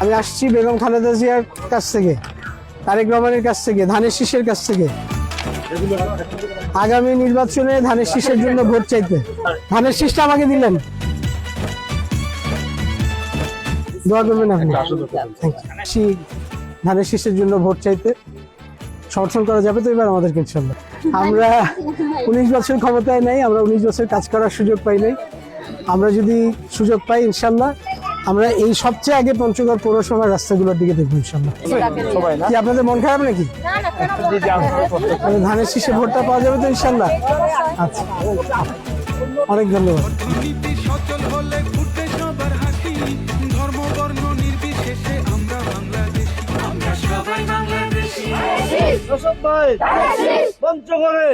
আমি আসছি বেগম খালেদা জিয়ার কাছ থেকে, তারেক রহমানের কাছ থেকে, ধানের শীষের কাছ থেকে। আগামী নির্বাচনে ধানের শীষের জন্য ভোট চাইতে। ধানের শীষটা আমাকে দিলেন। দোয়া করবেন আপনি। ধানের শীষের জন্য ভোট চাইতে। সমর্থন করা যাবে তো এবার আমাদেরকে, ইনশাল্লাহ। আমরা উনিশ বছর ক্ষমতায় নাই, আমরা উনিশ বছর কাজ করার সুযোগ পাই নাই। আমরা যদি সুযোগ পাই, ইনশাল্লাহ। আমরা এই সবচেয়ে আগে পঞ্চগড় পৌরসভার রাস্তাগুলোর দিকে দেখব ইনশাল্লাহ। কি আপনাদের মন খারাপ নাকি? ধানের শীষে ভোটটা পাওয়া যাবে তো ইনশাল্লাহ? আচ্ছা। অনেক ধন্যবাদ। নীতি সচল হলে ফুটবে সবার হাসি ধর্ম বর্ণ নির্বিশেষে আমরা বাংলাদেশি আমরা সবাই বাংলাদেশি পঞ্চগড়ে